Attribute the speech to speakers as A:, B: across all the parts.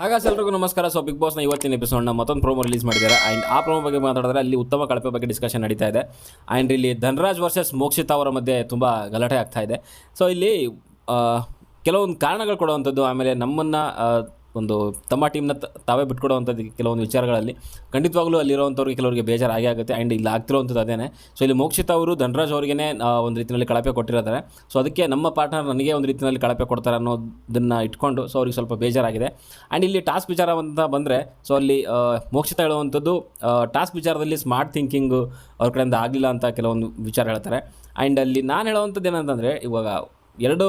A: ಹಾಗಾದ್ರೆ ಎಲ್ರಿಗೂ ನಮಸ್ಕಾರ. ಸೊ ಬಿಗ್ ಬಾಸ್ನ ಇವತ್ತಿನ ಎಪಿಸೋಡ್ನ ಮತ್ತೊಂದು ಪ್ರೋಮೋ ರಿಲೀಸ್ ಮಾಡಿದ್ದಾರೆ. ಆ್ಯಂಡ್ ಆ ಪ್ರೋಮೋ ಬಗ್ಗೆ ಮಾತಾಡಿದ್ರೆ ಅಲ್ಲಿ ಉತ್ತಮ ಕಳಪೆ ಬಗ್ಗೆ ಡಿಸ್ಕಷನ್ ನಡೀತಾ ಇದೆ. ಆ್ಯಂಡ್ ಇಲ್ಲಿ ಧನರಾಜ್ ವರ್ಸಸ್ ಮೋಕ್ಷಿತಾ ಅವರ ಮಧ್ಯೆ ತುಂಬ ಗಲಾಟೆ ಆಗ್ತಾ ಇದೆ. ಸೊ ಇಲ್ಲಿ ಕೆಲವೊಂದು ಕಾರಣಗಳು ಕೊಡುವಂಥದ್ದು, ಆಮೇಲೆ ನಮ್ಮನ್ನು ಒಂದು ತಮ್ಮ ಟೀಮ್ನ ತಾವೇ ಬಿಟ್ಕೊಡುವಂಥದ್ದು ಕೆಲವೊಂದು ವಿಚಾರಗಳಲ್ಲಿ. ಖಂಡಿತವಾಗ್ಲೂ ಅಲ್ಲಿರುವಂಥವ್ರಿಗೆ ಕೆಲವರಿಗೆ ಬೇಜಾರು ಆಗೇ ಆಗುತ್ತೆ. ಆ್ಯಂಡ್ ಇಲ್ಲಿ ಆಗ್ತಿರುವಂಥದ್ದು ಅದೇನೆ. ಸೊ ಇಲ್ಲಿ ಮೋಕ್ಷಿತ ಅವರು ಧನರಾಜ್ ಅವರಿಗೇ ಒಂದು ರೀತಿಯಲ್ಲಿ ಕಳಪೆ ಕೊಟ್ಟಿರ್ತಾರೆ. ಸೊ ಅದಕ್ಕೆ ನಮ್ಮ ಪಾರ್ಟ್ನರ್ ನನಗೆ ಒಂದು ರೀತಿಯಲ್ಲಿ ಕಳಪೆ ಕೊಡ್ತಾರೆ ಅನ್ನೋದನ್ನು ಇಟ್ಕೊಂಡು ಸೊ ಅವ್ರಿಗೆ ಸ್ವಲ್ಪ ಬೇಜಾರಾಗಿದೆ. ಆ್ಯಂಡ್ ಇಲ್ಲಿ ಟಾಸ್ಕ್ ವಿಚಾರ ಅಂತ ಬಂದರೆ ಸೊ ಅಲ್ಲಿ ಮೋಕ್ಷಿತ ಹೇಳುವಂಥದ್ದು ಟಾಸ್ಕ್ ವಿಚಾರದಲ್ಲಿ ಸ್ಮಾರ್ಟ್ ಥಿಂಕಿಂಗು ಅವ್ರ ಕಡೆಯಿಂದ ಆಗಲಿಲ್ಲ ಅಂತ ಕೆಲವೊಂದು ವಿಚಾರ ಹೇಳ್ತಾರೆ. ಆ್ಯಂಡ್ ಅಲ್ಲಿ ನಾನು ಹೇಳುವಂಥದ್ದು ಏನಂತಂದರೆ, ಇವಾಗ ಎರಡು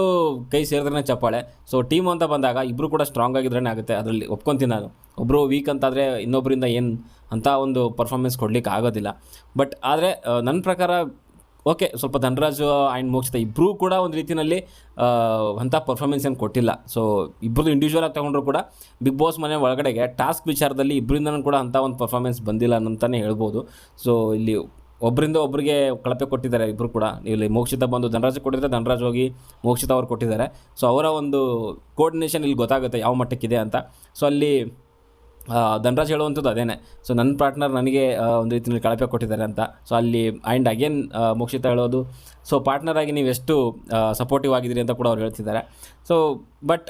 A: ಕೈ ಸೇರಿದ್ರೆ ಚಪ್ಪಾಳೆ. ಸೊ ಟೀಮ್ ಅಂತ ಬಂದಾಗ ಇಬ್ಬರು ಕೂಡ ಸ್ಟ್ರಾಂಗ್ ಆಗಿದ್ರೇ ಆಗುತ್ತೆ. ಅದರಲ್ಲಿ ಒಪ್ಕೊತೀನಿ ನಾನು. ಒಬ್ಬರು ವೀಕ್ ಅಂತಾದರೆ ಇನ್ನೊಬ್ಬರಿಂದ ಏನು ಅಂತ ಒಂದು ಪರ್ಫಾರ್ಮೆನ್ಸ್ ಕೊಡಲಿಕ್ಕೆ ಆಗೋದಿಲ್ಲ. ಬಟ್ ಆದರೆ ನನ್ನ ಪ್ರಕಾರ ಓಕೆ ಸ್ವಲ್ಪ ಧನರಾಜು ಆ್ಯಂಡ್ ಮೋಕ್ಷಿತ ಇಬ್ಬರೂ ಕೂಡ ಒಂದು ರೀತಿಯಲ್ಲಿ ಅಂಥ ಪರ್ಫಾರ್ಮೆನ್ಸ್ ಏನು ಕೊಟ್ಟಿಲ್ಲ. ಸೊ ಇಬ್ಬರದು ಇಂಡಿವಿಜುವಲ್ ಆಗಿ ತೊಗೊಂಡ್ರು ಕೂಡ ಬಿಗ್ ಬಾಸ್ ಮನೆ ಒಳಗಡೆಗೆ ಟಾಸ್ಕ್ ವಿಚಾರದಲ್ಲಿ ಇಬ್ಬರಿಂದನೂ ಕೂಡ ಅಂಥ ಒಂದು ಪರ್ಫಾರ್ಮೆನ್ಸ್ ಬಂದಿಲ್ಲ ಅಂತಲೇ ಹೇಳ್ಬೋದು. ಸೊ ಇಲ್ಲಿ ಒಬ್ಬರಿಂದ ಒಬ್ಬರಿಗೆ ಕಳಪೆ ಕೊಟ್ಟಿದ್ದಾರೆ ಇಬ್ಬರು ಕೂಡ. ಇಲ್ಲಿ ಮೋಕ್ಷಿತ ಬಂದು ಧನರಾಜ್ ಕೊಟ್ಟಿದ್ದಾರೆ ಧನರಾಜ್ ಹೋಗಿ ಮೋಕ್ಷಿತ ಅವ್ರು ಕೊಟ್ಟಿದ್ದಾರೆ. ಸೊ ಅವರ ಒಂದು ಕೋರ್ಡಿನೇಷನ್ ಇಲ್ಲಿ ಗೊತ್ತಾಗುತ್ತೆ ಯಾವ ಮಟ್ಟಕ್ಕಿದೆ ಅಂತ. ಸೊ ಅಲ್ಲಿ ಧನರಾಜ್ ಹೇಳುವಂಥದ್ದು ಅದೇನೆ. ಸೊ ನನ್ನ ಪಾರ್ಟ್ನರ್ ನನಗೆ ಒಂದು ರೀತಿಯಲ್ಲಿ ಕಳಪೆ ಕೊಟ್ಟಿದ್ದಾರೆ ಅಂತ. ಸೊ ಅಲ್ಲಿ ಆ್ಯಂಡ್ ಅಗೇನ್ ಮೋಕ್ಷಿತ ಹೇಳೋದು. ಸೊ ಪಾರ್ಟ್ನರಾಗಿ ನೀವು ಎಷ್ಟು ಸಪೋರ್ಟಿವ್ ಆಗಿದ್ದೀರಿ ಅಂತ ಕೂಡ ಅವ್ರು ಹೇಳ್ತಿದ್ದಾರೆ. ಸೊ ಬಟ್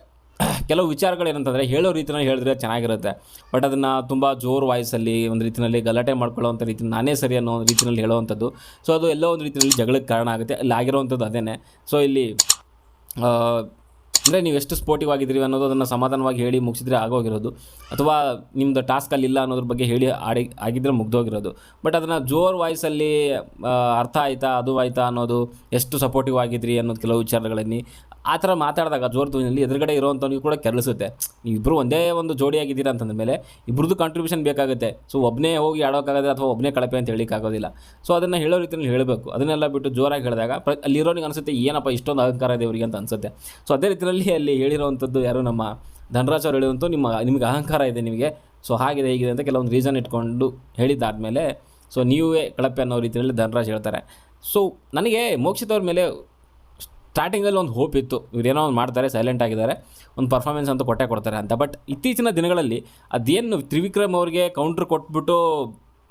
A: ಕೆಲವು ವಿಚಾರಗಳು ಏನಂತಂದರೆ, ಹೇಳೋ ರೀತಿಯಲ್ಲಿ ಹೇಳಿದ್ರೆ ಚೆನ್ನಾಗಿರುತ್ತೆ. ಬಟ್ ಅದನ್ನು ತುಂಬ ಜೋರು ವಾಯ್ಸಲ್ಲಿ, ಒಂದು ರೀತಿಯಲ್ಲಿ ಗಲಾಟೆ ಮಾಡ್ಕೊಳ್ಳೋವಂಥ ರೀತಿ ನಾನೇ ಸರಿ ಅನ್ನೋ ಒಂದು ರೀತಿಯಲ್ಲಿ ಹೇಳೋವಂಥದ್ದು. ಸೊ, ಅದು ಎಲ್ಲೋ ಒಂದು ರೀತಿಯಲ್ಲಿ ಜಗಳಕ್ಕೆ ಕಾರಣ ಆಗುತ್ತೆ. ಅಲ್ಲಿ ಆಗಿರೋವಂಥದ್ದು ಅದೇನೆ. ಸೊ, ಇಲ್ಲಿ ಅಂದರೆ ನೀವು ಎಷ್ಟು ಸ್ಪೋರ್ಟಿವ್ ಆಗಿದ್ದೀರಿ ಅನ್ನೋದು ಅದನ್ನು ಸಮಾಧಾನವಾಗಿ ಹೇಳಿ ಮುಗಿಸಿದ್ರೆ ಆಗೋಗಿರೋದು. ಅಥವಾ ನಿಮ್ಮದು ಟಾಸ್ಕ್ ಇಲ್ಲ ಅನ್ನೋದ್ರ ಬಗ್ಗೆ ಹೇಳಿ ಆಡಿ ಆಗಿದ್ದರೆ ಮುಗ್ದೋಗಿರೋದು. ಬಟ್ ಅದನ್ನು ಜೋರ್ ವಾಯ್ಸಲ್ಲಿ ಅರ್ಥ ಆಯ್ತಾ, ಅದು ಆಯ್ತಾ ಅನ್ನೋದು, ಎಷ್ಟು ಸಪೋರ್ಟಿವ್ ಆಗಿದ್ರಿ ಅನ್ನೋದು ಕೆಲವು ವಿಚಾರಗಳಲ್ಲಿ, ಆ ಥರ ಮಾತಾಡಿದಾಗ ಜೋರ್ ಧ್ವನಿಯಲ್ಲಿ ಎದುರುಗಡೆ ಇರೋವಂಥವ್ನಿಗೆ ಕೂಡ ಕೆರಳಿಸುತ್ತೆ. ಇಬ್ಬರು ಒಂದೇ ಒಂದು ಜೋಡಿಯಾಗಿದ್ದೀರಾ ಅಂತಂದ ಮೇಲೆ ಇಬ್ಬರದ್ದು ಕಾಂಟ್ರಿಬ್ಯೂಷನ್ ಬೇಕಾಗುತ್ತೆ. ಸೊ ಒಬ್ಬನೇ ಹೋಗಿ ಆಡೋಕ್ಕಾಗದೆ ಅಥವಾ ಒಬ್ಬನೇ ಕಳಪೆ ಅಂತ ಹೇಳಿಕ್ಕಾಗೋದಿಲ್ಲ. ಸೊ ಅದನ್ನು ಹೇಳೋ ರೀತಿಯಲ್ಲಿ ಹೇಳಬೇಕು. ಅದನ್ನೆಲ್ಲ ಬಿಟ್ಟು ಜೋರಾಗಿ ಹೇಳಿದಾಗ ಪ್ರ, ಅಲ್ಲಿರೋನಿಗೆ ಅನಿಸುತ್ತೆ, ಏನಪ್ಪ ಇಷ್ಟೊಂದು ಅಹಂಕಾರ ಇದೆ ಇವರಿಗೆ ಅಂತ ಅನಿಸುತ್ತೆ. ಸೊ ಅದೇ ರೀತಿಯಲ್ಲಿ ಅಲ್ಲಿ ಹೇಳಿರುವಂಥದ್ದು ಯಾರು? ನಮ್ಮ ಧನರಾಜ್ ಅವರು ಹೇಳುವಂಥ ನಿಮ್ಮ, ನಿಮಗೆ ಅಹಂಕಾರ ಇದೆ ನಿಮಗೆ. ಸೊ ಹಾಗಿದೆ, ಹೀಗಿದೆ ಅಂತ ಕೆಲವೊಂದು ರೀಸನ್ ಇಟ್ಕೊಂಡು ಹೇಳಿದ್ದಾದಮೇಲೆ, ಸೊ ನೀವೇ ಕಳಪೆ ಅನ್ನೋ ರೀತಿಯಲ್ಲಿ ಧನರಾಜ್ ಹೇಳ್ತಾರೆ. ಸೊ ನನಗೆ ಮೋಕ್ಷಿತವ್ರ ಮೇಲೆ ಸ್ಟಾರ್ಟಿಂಗಲ್ಲಿ ಒಂದು ಹೋಪ್ ಇತ್ತು. ಇವ್ರೇನೋ ಒಂದು ಮಾಡ್ತಾರೆ ಸೈಲೆಂಟ್ ಆಗಿದ್ದಾರೆ. ಒಂದು ಪರ್ಫಾರ್ಮೆನ್ಸ್ ಅಂತ ಕೊಟ್ಟೆ ಕೊಡ್ತಾರೆ ಅಂತ. ಬಟ್ ಇತ್ತೀಚಿನ ದಿನಗಳಲ್ಲಿ ಅದೇನು ತ್ರಿವಿಕ್ರಮ್ ಅವ್ರಿಗೆ ಕೌಂಟ್ರ್ ಕೊಟ್ಬಿಟ್ಟು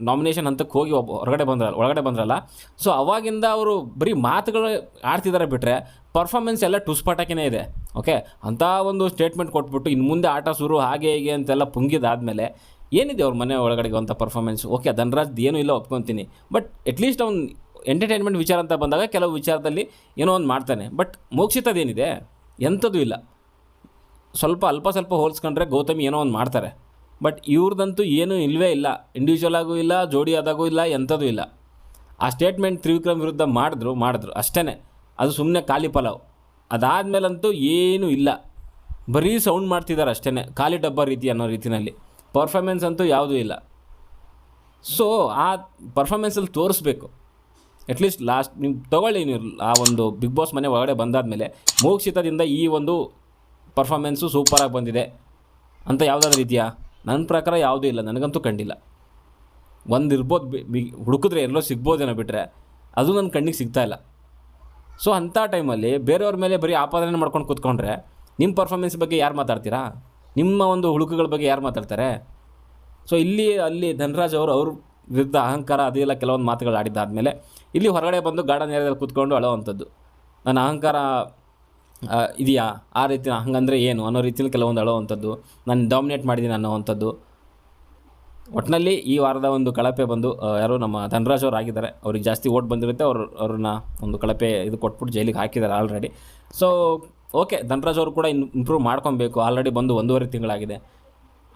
A: ನಾಮಿನೇಷನ್ ಅಂತಕ್ಕೆ ಹೋಗಿ ಒಬ್ಬ ಹೊರಗಡೆ ಬಂದ್ರಲ್ಲ, ಒಳಗಡೆ ಬಂದ್ರಲ್ಲ. ಸೊ ಅವಾಗಿಂದ ಅವರು ಬರೀ ಮಾತುಗಳು ಆಡ್ತಿದ್ದಾರೆ ಬಿಟ್ಟರೆ ಪರ್ಫಾರ್ಮೆನ್ಸ್ ಎಲ್ಲ ಟುಸ್ಪಾಟಕೇ ಇದೆ. ಓಕೆ ಅಂಥ ಒಂದು ಸ್ಟೇಟ್ಮೆಂಟ್ ಕೊಟ್ಬಿಟ್ಟು ಇನ್ನು ಮುಂದೆ ಆಟ ಶುರು ಹಾಗೆ ಹೀಗೆ ಅಂತೆಲ್ಲ ಪುಂಗಿದಾದಮೇಲೆ ಏನಿದೆ ಅವ್ರ ಮನೆ ಒಳಗಡೆಗೆ ಅಂಥ ಪರ್ಫಾರ್ಮೆನ್ಸ್ ಓಕೆ ಧನರಾಜ್ ಏನೂ ಇಲ್ಲ ಒಪ್ಕೊತೀನಿ. ಬಟ್ ಅಟ್ಲೀಸ್ಟ್ ಅವ್ನು ಎಂಟರ್ಟೈನ್ಮೆಂಟ್ ವಿಚಾರ ಅಂತ ಬಂದಾಗ ಕೆಲವು ವಿಚಾರದಲ್ಲಿ ಏನೋ ಒಂದು ಮಾಡ್ತಾನೆ. ಬಟ್ ಮೋಕ್ಷಿತದೇನಿದೆ? ಎಂಥದ್ದು ಇಲ್ಲ. ಸ್ವಲ್ಪ ಅಲ್ಪ ಸ್ವಲ್ಪ ಹೋಲಿಸ್ಕೊಂಡ್ರೆ ಗೌತಮಿ ಏನೋ ಒಂದು ಮಾಡ್ತಾರೆ. ಬಟ್ ಇವ್ರದ್ದಂತೂ ಏನೂ ಇಲ್ಲವೇ ಇಲ್ಲ. ಇಂಡಿವಿಜುವಲ್ ಆಗೂ ಇಲ್ಲ, ಜೋಡಿ ಆದಾಗೂ ಇಲ್ಲ, ಎಂಥದೂ ಇಲ್ಲ. ಆ ಸ್ಟೇಟ್ಮೆಂಟ್ ತ್ರಿವಿಕ್ರಮ್ ವಿರುದ್ಧ ಮಾಡಿದ್ರು ಮಾಡಿದ್ರು. ಅಷ್ಟೇ ಅದು ಸುಮ್ಮನೆ ಖಾಲಿ ಪಲಾವ್. ಅದಾದಮೇಲಂತೂ ಏನೂ ಇಲ್ಲ. ಬರೀ ಸೌಂಡ್ ಮಾಡ್ತಿದ್ದಾರೆ ಅಷ್ಟೇ ಖಾಲಿ ಡಬ್ಬ ರೀತಿ ಅನ್ನೋ ರೀತಿಯಲ್ಲಿ ಪರ್ಫಾರ್ಮೆನ್ಸ್ ಅಂತೂ ಯಾವುದೂ ಇಲ್ಲ. ಸೊ ಆ ಪರ್ಫಾರ್ಮೆನ್ಸಲ್ಲಿ ತೋರಿಸ್ಬೇಕು. ಅಟ್ಲೀಸ್ಟ್ ಲಾಸ್ಟ್ ನೀವು ತೊಗೊಳ್ಳಿ ನೀವು ಆ ಒಂದು ಬಿಗ್ ಬಾಸ್ ಮನೆ ಒಳಗಡೆ ಬಂದಾದಮೇಲೆ. ಮೋಕ್ಷಿತದಿಂದ ಈ ಒಂದು ಪರ್ಫಾರ್ಮೆನ್ಸು ಸೂಪರಾಗಿ ಬಂದಿದೆ. ಅಂತ ಯಾವುದಾದ್ರೂ ಇದೆಯಾ? ನನ್ನ ಪ್ರಕಾರ ಯಾವುದೂ ಇಲ್ಲ, ನನಗಂತೂ ಕಂಡಿಲ್ಲ ಒಂದು ಇರ್ಬೋದು, ಬಿ- ಹುಡುಕಿದ್ರೆ ಎಲ್ಲೋ ಸಿಗ್ಬೋದೇನೋ ಬಿಟ್ಟರೆ ಅದು ನನ್ನ ಕಣ್ಣಿಗೆ ಸಿಗ್ತಾ ಇಲ್ಲ. ಸೊ ಅಂಥ ಟೈಮಲ್ಲಿ ಬೇರೆಯವ್ರ ಮೇಲೆ ಬರೀ ಆಪಾದನೆ ಮಾಡ್ಕೊಂಡು ಕೂತ್ಕೊಂಡ್ರೆ ನಿಮ್ಮ ಪರ್ಫಾರ್ಮೆನ್ಸ್ ಬಗ್ಗೆ ಯಾರು ಮಾತಾಡ್ತೀರಾ? ನಿಮ್ಮ ಒಂದು ಹುಡುಕುಗಳ ಬಗ್ಗೆ ಯಾರು ಮಾತಾಡ್ತಾರೆ? ಸೊ ಇಲ್ಲಿ, ಅಲ್ಲಿ ಧನರಾಜ್ ಅವರು, ಅವ್ರ ವಿರುದ್ಧ ಅಹಂಕಾರ ಅದೆಲ್ಲ ಕೆಲವೊಂದು ಮಾತುಗಳು ಆಡಿದ್ದಾದಮೇಲೆ, ಇಲ್ಲಿ ಹೊರಗಡೆ ಬಂದು ಗಾರ್ಡನ್ ಏರಿಯಾದಲ್ಲಿ ಕೂತ್ಕೊಂಡು ಅಳೋವಂಥದ್ದು. ನನ್ನ ಅಹಂಕಾರ ಇದೆಯಾ? ಆ ರೀತಿ ಹಂಗಂದರೆ ಏನು? ಅನ್ನೋ ರೀತಿಯಲ್ಲಿ ಕೆಲವೊಂದು ಅಳೋವಂಥದ್ದು ನಾನು ಡಾಮಿನೇಟ್ ಮಾಡಿದ್ದೀನಿ ಅನ್ನೋವಂಥದ್ದು ಒಟ್ಟಿನಲ್ಲಿ ಈ ವಾರದ ಒಂದು ಕಳಪೆ ಬಂದು ಯಾರು ನಮ್ಮ ಧನರಾಜ್ ಅವರು ಆಗಿದ್ದಾರೆ. ಅವ್ರಿಗೆ ಜಾಸ್ತಿ ಓಟ್ ಬಂದಿರುತ್ತೆ. ಅವರು ಅವ್ರನ್ನ ಒಂದು ಕಳಪೆ ಇದು ಕೊಟ್ಬಿಟ್ಟು ಜೈಲಿಗೆ ಹಾಕಿದ್ದಾರೆ ಆಲ್ರೆಡಿ ಸೊ ಓಕೆ ಧನರಾಜ್ ಅವರು ಕೂಡ ಇನ್ನು ಇಂಪ್ರೂವ್ ಮಾಡ್ಕೊಬೇಕು. ಆಲ್ರೆಡಿ ಬಂದು ಒಂದೂವರೆ ತಿಂಗಳಾಗಿದೆ.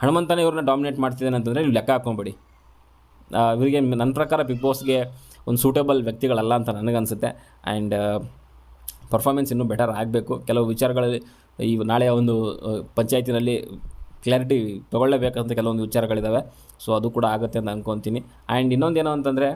A: ಹನುಮಂತನೇ ಇವ್ರನ್ನ ಡಾಮಿನೇಟ್ ಮಾಡ್ತಿದ್ದಾನೆ ಅಂತಂದರೆ ನೀವು ಲೆಕ್ಕ ಹಾಕ್ಕೊಂಬಿಡಿ. ಇವರಿಗೆ ನನ್ನ ಪ್ರಕಾರ ಬಿಗ್ ಬಾಸ್ಗೆ ಒಂದು ಸೂಟೇಬಲ್ ವ್ಯಕ್ತಿಗಳಲ್ಲ ಅಂತ ನನಗನ್ಸುತ್ತೆ. ಆ್ಯಂಡ್ ಪರ್ಫಾರ್ಮೆನ್ಸ್ ಇನ್ನೂ ಬೆಟರ್ ಆಗಬೇಕು. ಕೆಲವು ವಿಚಾರಗಳಲ್ಲಿ ಈ ನಾಳೆ ಒಂದು ಪಂಚಾಯತಿನಲ್ಲಿ ಕ್ಲಾರಿಟಿ ತೊಗೊಳ್ಳೇಬೇಕಂತ ಕೆಲವೊಂದು ವಿಚಾರಗಳಿದ್ದಾವೆ ಸೊ ಅದು ಕೂಡ ಆಗುತ್ತೆ ಅಂತ ಅಂದ್ಕೊತೀನಿ ಆ್ಯಂಡ್ ಇನ್ನೊಂದೇನು ಅಂತಂದರೆ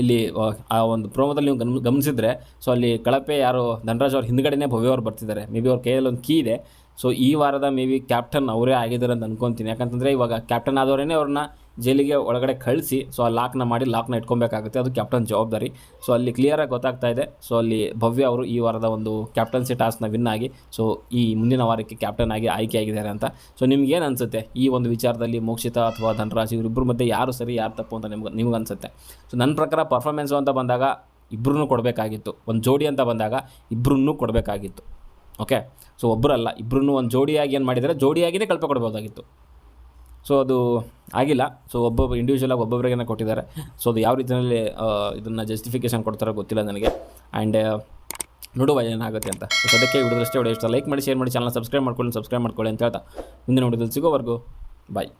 A: ಇಲ್ಲಿ ಆ, ಆ ಒಂದು ಪ್ರೋಮೋದಲ್ಲಿ ನೀವು ಗಮನ ಗಮನಿಸಿದ್ರೆ ಸೊ ಅಲ್ಲಿ ಕಳಪೆ ಯಾರು ಧನರಾಜ್ ಅವ್ರ ಹಿಂದ್ಗಡೆನೇ ಭವ್ಯ ಅವ್ರು ಬರ್ತಿದ್ದಾರೆ. ಮೇ ಬಿ ಅವ್ರ ಕೈಯಲ್ಲಿ ಒಂದು ಕೀ ಇದೆ. ಸೊ ಈ ವಾರದ ಮೇ ಬಿ ಕ್ಯಾಪ್ಟನ್ ಅವರೇ ಆಗಿದ್ದಾರೆ ಅಂತ ಅನ್ಕೊತೀನಿ. ಯಾಕಂತಂದರೆ ಇವಾಗ ಕ್ಯಾಪ್ಟನ್ ಆದವರೇ ಅವ್ರನ್ನ ಜೈಲಿಗೆ ಒಳಗಡೆ ಕಳಿಸಿ ಸೊ ಆ ಲಾಕ್ನ ಮಾಡಿ ಲಾಕ್ನ ಇಟ್ಕೊಬೇಕಾಗುತ್ತೆ. ಅದು ಕ್ಯಾಪ್ಟನ್ ಜವಾಬ್ದಾರಿ. ಸೊ ಅಲ್ಲಿ ಕ್ಲಿಯರಾಗಿ ಗೊತ್ತಾಗ್ತಾ ಇದೆ. ಸೊ ಅಲ್ಲಿ ಭವ್ಯ ಅವರು ಈ ವಾರದ ಒಂದು ಕ್ಯಾಪ್ಟನ್ಸಿ ಟಾಸ್ಕ್ನ ವಿನ್ ಆಗಿ ಸೊ ಈ ಮುಂದಿನ ವಾರಕ್ಕೆ ಕ್ಯಾಪ್ಟನ್ ಆಗಿ ಆಯ್ಕೆಯಾಗಿದ್ದಾರೆ ಅಂತ. ಸೊ ನಿಮ್ಗೇನು ಅನಿಸುತ್ತೆ? ಈ ಒಂದು ವಿಚಾರದಲ್ಲಿ ಮೋಕ್ಷಿತ ಅಥವಾ ಧನರಾಜ್ ಇವರಿಬ್ಬರ ಮಧ್ಯೆ ಯಾರು ಸರಿ, ಯಾರು ತಪ್ಪು ಅಂತ ನಿಮ್ಗೆ ನಿಮ್ಗೆ ಅನಿಸುತ್ತೆ? ಸೊ ನನ್ನ ಪ್ರಕಾರ ಪರ್ಫಾರ್ಮೆನ್ಸು ಅಂತ ಬಂದಾಗ ಇಬ್ಬರೂ ಕೊಡಬೇಕಾಗಿತ್ತು. ಒಂದು ಜೋಡಿ ಅಂತ ಬಂದಾಗ ಇಬ್ಬರನ್ನೂ ಕೊಡಬೇಕಾಗಿತ್ತು. ಓಕೆ ಸೊ ಒಬ್ಬರಲ್ಲ ಇಬ್ಬರೂ ಒಂದು ಜೋಡಿಯಾಗಿ ಏನು ಮಾಡಿದರೆ? ಜೋಡಿಯಾಗಿಯೇ ಕಲ್ಪ ಕೊಡ್ಬೋದಾಗಿತ್ತು. ಸೊ ಅದು ಆಗಿಲ್ಲ. ಸೊ ಒಬ್ಬೊಬ್ಬ ಇಂಡಿವಿಜುವಲಾಗಿ ಒಬ್ಬೊಬ್ಬರಿಗೇನೆ ಕೊಟ್ಟಿದ್ದಾರೆ. ಸೊ ಅದು ಯಾವ ರೀತಿಯಲ್ಲಿ ಇದನ್ನು ಜಸ್ಟಿಫಿಕೇಷನ್ ಕೊಡ್ತಾರೋ ಗೊತ್ತಿಲ್ಲ ನನಗೆ. ಆ್ಯಂಡ್ ನೋಡುವ ಏನಾಗುತ್ತೆ ಅಂತ. ಸೊ ಅದಕ್ಕೆ ವಿಡಿಯೋದಷ್ಟೇ. ವಿಡಿಯೋ ಇಷ್ಟ ಲೈಕ್ ಮಾಡಿ ಶೇರ್ ಮಾಡಿ ಚಾನಲ್ ಸಬ್ಸ್ಕ್ರೈಬ್ ಮಾಡ್ಕೊಳ್ಳಿ ಸಬ್ಸ್ಕ್ರೈಬ್ ಮಾಡ್ಕೊಳ್ಳಿ ಅಂತ ಹೇಳ್ತಾ. ಮುಂದೆ ನೋಡಿದಲ್ಲಿ ಸಿಗೋವರೆಗೂ ಬಾಯ್